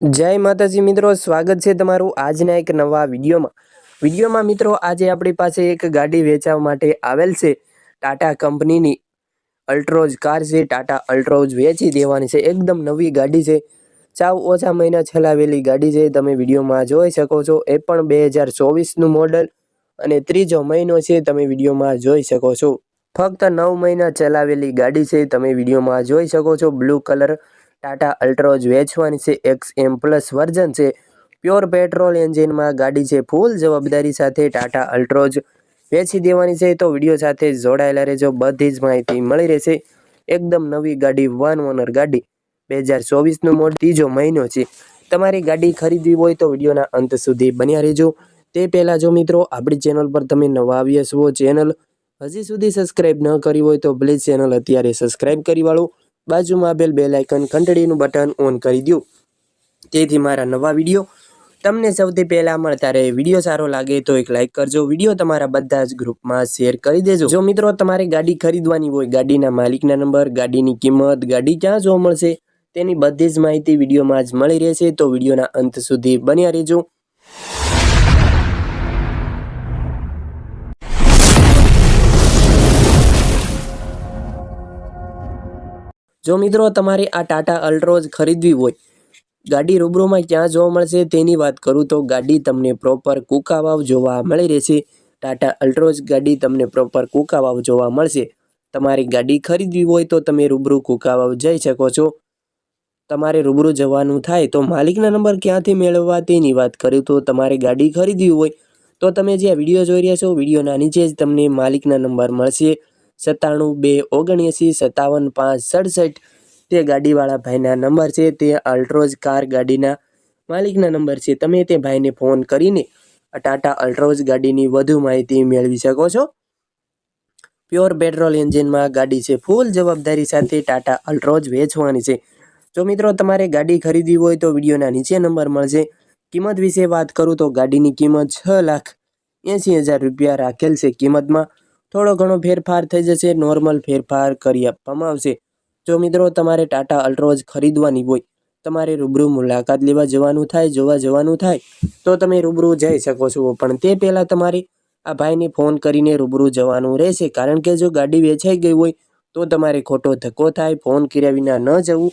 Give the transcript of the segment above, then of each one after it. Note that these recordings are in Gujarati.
જય માતાજી મિત્રો, સ્વાગત છે તમારું આજના એક નવા વિડીયોમાં. વિડીયોમાં મિત્રો, આજે આપણી પાસે એક ગાડી વેચાવા માટે આવેલ છે. ટાટા કંપનીની અલ્ટ્રોઝ કાર છે. ટાટા અલ્ટ્રોઝ વેચી દેવાની છે. એકદમ નવી ગાડી છે. ચાવ ઓછા મહિના ચલાવેલી ગાડી છે. તમે વિડીયોમાં જોઈ શકો છો. એ પણ બે હજાર ચોવીસનું મોડલ અને ત્રીજો મહિનો છે. તમે વિડીયોમાં જોઈ શકો છો. ફક્ત નવ મહિના ચલાવેલી ગાડી છે. તમે વિડીયોમાં જોઈ શકો છો. બ્લુ કલર ટાટા અલ્ટ્રોઝ વેચવાની છે. એક્સ એમ પ્લસ વર્ઝન છે. પ્યોર પેટ્રોલ એન્જિનમાં ગાડી છે ફૂલ જવાબદારી સાથે ટાટા અલ્ટ્રોજ વેચી દેવાની છે. તો વીડિયો સાથે જોડાયેલા રહેજો. બધી જ માહિતી મળી રહેશે. એકદમ નવી ગાડી વન ઓનર ગાડી. બે હજાર ચોવીસનો મોડ ત્રીજો મહિનો છે. તમારી ગાડી ખરીદવી હોય તો વિડીયોના અંત સુધી બન્યા રહેજો. તે પહેલાં જો મિત્રો, આપણી ચેનલ પર તમે નવા આવ્યા છો, ચેનલ હજી સુધી સબસ્ક્રાઇબ ન કરી હોય તો પ્લીઝ ચેનલ અત્યારે સબસ્ક્રાઇબ કરી વાળો. બાજુમાં આપેલ બે લાઇકન ઘંટડીનું બટન ઓન કરી દો તેથી મારા નવા વીડિયો તમને સૌથી પહેલાં મળતા રહે. વીડિયો સારો લાગે તો એક લાઇક કરજો. વીડિયો તમારા બધા જ ગ્રુપમાં શેર કરી દેજો. જો મિત્રો તમારે ગાડી ખરીદવાની હોય, ગાડીના માલિકના નંબર, ગાડીની કિંમત, ગાડી ક્યાં જોવા મળશે તેની બધી જ માહિતી વિડીયોમાં જ મળી રહેશે. તો વિડીયોના અંત સુધી બન્યા રહેજો. જો મિત્રો તમારે આ ટાટા અલ્ટ્રોઝ ખરીદવી હોય, ગાડી રૂબરૂમાં ક્યાં જોવા મળશે તેની વાત કરું તો ગાડી તમને પ્રોપર કુકાવાવ જોવા મળી રહેશે. ટાટા અલ્ટ્રોઝ ગાડી તમને પ્રોપર કુકાવાવ જોવા મળશે. તમારી ગાડી ખરીદવી હોય તો તમે રૂબરૂ કુકાવાવ જઈ શકો છો. તમારે રૂબરૂ જવાનું થાય તો માલિકના નંબર ક્યાંથી મેળવવા તેની વાત કરું તો તમારે ગાડી ખરીદવી હોય તો તમે જે વીડિયો જોઈ રહ્યા છો, વિડીયોના નીચે જ તમને માલિકના નંબર મળશે. સત્તાણું બે ઓગણએંસી સત્તાવન પાંચ સડસઠ તે ગાડીવાળા ભાઈના નંબર છે. તે અલ્ટ્રોઝ કાર ગાડીના માલિકના નંબર છે. તમે તે ભાઈને ફોન કરીને ટાટા અલ્ટ્રોઝ ગાડીની વધુ માહિતી મેળવી શકો છો. પ્યોર પેટ્રોલ એન્જિનમાં ગાડી છે. ફૂલ જવાબદારી સાથે ટાટા અલ્ટ્રોઝ વેચવાની છે. જો મિત્રો તમારે ગાડી ખરીદવી હોય તો વિડીયોના નીચે નંબર મળશે. કિંમત વિશે વાત કરું તો ગાડીની કિંમત છ લાખ એંસી હજાર રૂપિયા રાખેલ છે. કિંમતમાં થોડો ઘણો ફેરફાર થઈ જશે નોર્મલ ફેરફાર કરી આપવામાં આવશે. જો મિત્રો તમારે ટાટા અલ્ટ્રોઝ ખરીદવાની હોય, તમારે રૂબરૂ મુલાકાત લેવા જવાનું થાય, જોવા જવાનું થાય, તો તમે રૂબરૂ જઈ શકો છો. પણ તે પહેલાં તમારે આ ભાઈને ફોન કરીને રૂબરૂ જવાનું રહેશે. કારણ કે જો ગાડી વેચાઈ ગઈ હોય, તો તમારે ખોટો ધક્કો થાય, ફોન કર્યા વિના ન જવું.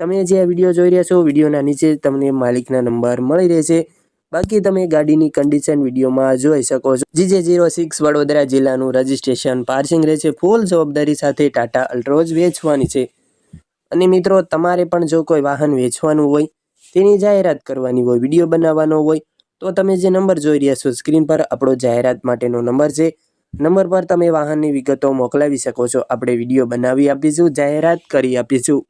તમે જે આ વીડિયો જોઈ રહ્યા છો, વિડીયોના નીચે તમને માલિકના નંબર મળી રહેશે. બાકી તમે ગાડીની કન્ડિશન વિડીયોમાં જોઈ શકો છો. જીજે જીરો સિક્સ વડોદરા જિલ્લાનું રજિસ્ટ્રેશન પાર્સિંગ રહેશે. ફૂલ જવાબદારી સાથે ટાટા અલ્ટ્રોજ વેચવાની છે. અને મિત્રો, તમારે પણ જો કોઈ વાહન વેચવાનું હોય, તેની જાહેરાત કરવાની હોય, વીડિયો બનાવવાનો હોય, તો તમે જે નંબર જોઈ રહ્યા છો સ્ક્રીન પર, આપણો જાહેરાત માટેનો નંબર છે. નંબર પર તમે વાહનની વિગતો મોકલાવી શકો છો. આપણે વીડિયો બનાવી આપીશું, જાહેરાત કરી આપીશું.